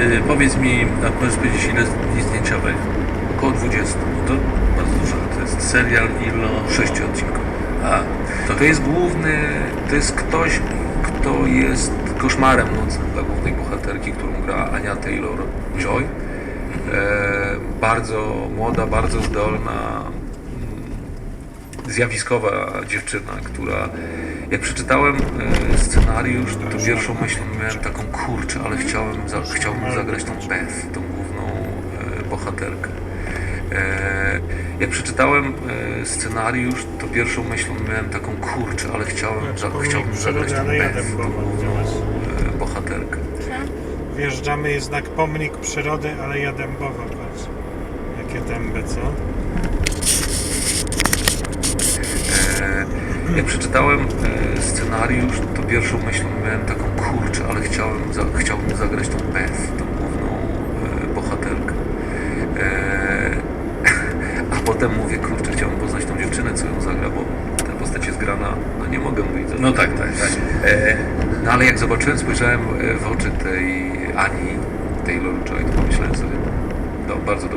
Y, powiedz mi, a możesz powiedzieć ile dni zdjęciowych? Około 20. No to bardzo dużo. To jest serial ilo... Sześciu odcinków. A, to, To jest główny, to jest ktoś, kto jest koszmarem nocnym dla głównej bohaterki, którą gra Ania Taylor-Joy. E, bardzo młoda, bardzo zdolna, mm, zjawiskowa dziewczyna, która jak przeczytałem e, scenariusz, to pierwszą myślą miałem taką kurczę, ale chciałem, za, chciałbym zagrać tą Beth, tą główną e, bohaterkę. E, jak przeczytałem e, scenariusz, to pierwszą myślą miałem taką kurczę, ale chciałem, za, chciałbym zagrać tą Beth, tą główną e, bohaterkę. Wjeżdżamy, jest znak pomnik przyrody, ale ja dębowa, patrz. Jakie dęby, co? Jak przeczytałem e, scenariusz, to pierwszą myślą miałem taką kurczę, ale chciałem, za, chciałbym zagrać tą Beth, tą główną e, bohaterkę. E, a potem mówię, kurczę, chciałbym poznać tą dziewczynę, co ją zagra, bo ta postać jest grana, no nie mogę mówić. No tak, tak, tak. No ale jak zobaczyłem, spojrzałem w oczy tej Ani Taylor-Joy, to pomyślałem sobie, no bardzo dobrze.